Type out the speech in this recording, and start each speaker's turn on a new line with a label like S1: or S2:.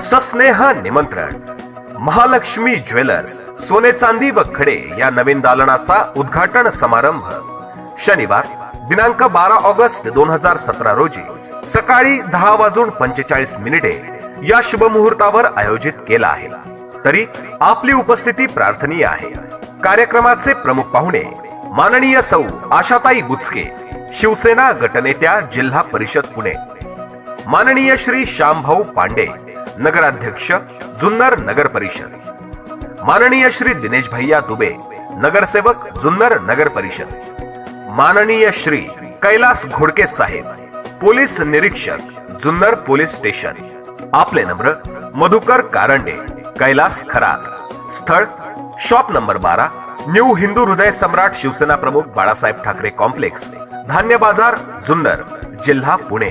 S1: सस्नेह निमंत्रण. महालक्ष्मी ज्वेलर्स सोने चांदी व खडे या नवीन दालनाचा उद्घाटन समारंभ. शनिवार दिनांक बारा ऑगस्ट दोन हजार सतरा रोजी सकाळी दहा वाजून पंचेचाळीस मिनिटे या शुभमुहूर्तावर आयोजित केला आहे. तरी आपली उपस्थिती प्रार्थनीय आहे. कार्यक्रमाचे प्रमुख पाहुणे माननीय सौ आशाताई बुचके शिवसेना गटनेत्या जिल्हा परिषद पुणे. माननीय श्री श्यामभाऊ पांडे नगराध्यक्ष जुन्नर नगर परिषद. माननीय श्री दिनेश भैया दुबे नगरसेवक जुन्नर नगर परिषद. माननीय श्री कैलास घोडके साहेब पोलीस निरीक्षक जुन्नर पोलीस स्टेशन. आपले नम्र मधुकर कारंडे कैलास खरात. स्थळ शॉप नंबर बारा न्यू हिंदू हृदय सम्राट शिवसेना प्रमुख बाळासाहेब ठाकरे कॉम्प्लेक्स धान्य बाजार जुन्नर जिल्हा पुणे.